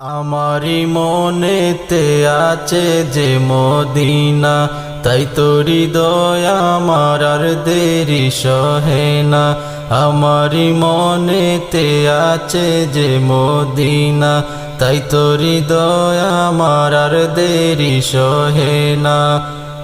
আমারি মনেতে আছে যে মদিনা, তাই তোরি দয়া আমার আর দেরি সহে না। আমারি মনেতে আছে যে মদিনা, তাই তোরি দয়া আমার আর দেরি সহে না।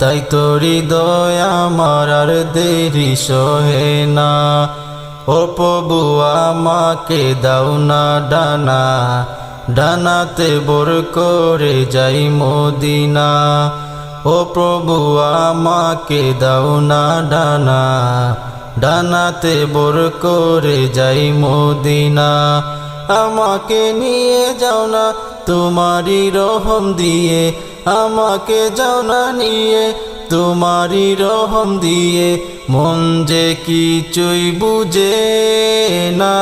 তাই তোরি দয়া আমার আর দেরি সহে না। ও প্রভু, আমাকে দাও না ডানা। ডানাতে বোর করে যাই মদিনা। ও প্রভু, আমাকে দাও না ডানা। ডানাতে বোর করে যাই মদিনা। আমাকে নিয়ে যাও না তোমারই রহম দিয়ে। আমাকে যাও না নিয়ে, তোমারই রহম দিয়ে। মন যে কিছুই বুঝে না,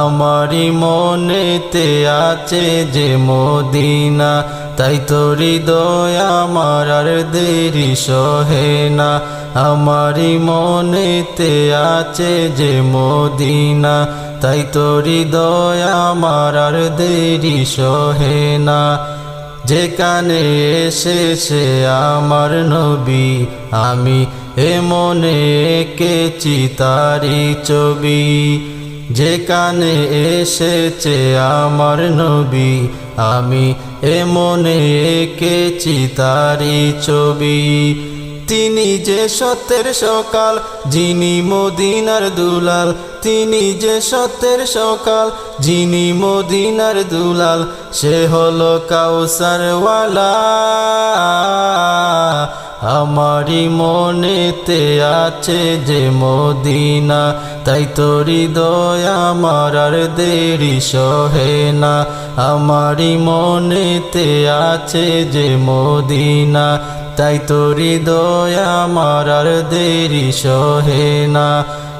আমারই মনেতে আছে যে মদিনা। তাই তোরি দয়া আমার আর দেরি সহে না, আমারই মনেতে আছে যে মদিনা। তাই তোরি দয়া আমার আর দেরি সহে না। যেখানে এসেছে আমার নবী, আমি এ মনে এঁকেছি তারি ছবি। যেখানে এসেছে আমার নবী, আমি এ মনে এঁকেছি তারি ছবি। তিনি যে সত্যের সকাল, যিনি মদিনার দুলাল। তিনি যে সত্যের সকাল, যিনি মদিনার দুলাল। সে হলো কাউসারওয়ালা। আমারি মনেতে আছে যে মদিনা, তাই তোরি দয়া আমার আর দেরি সহে না। আমারি মনেতে আছে যে মদিনা তাই তোরি দয়া আমার আর দেরি সহে না।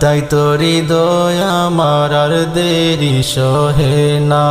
তাই তোরি দয়া আমার আর দেরি সহে না।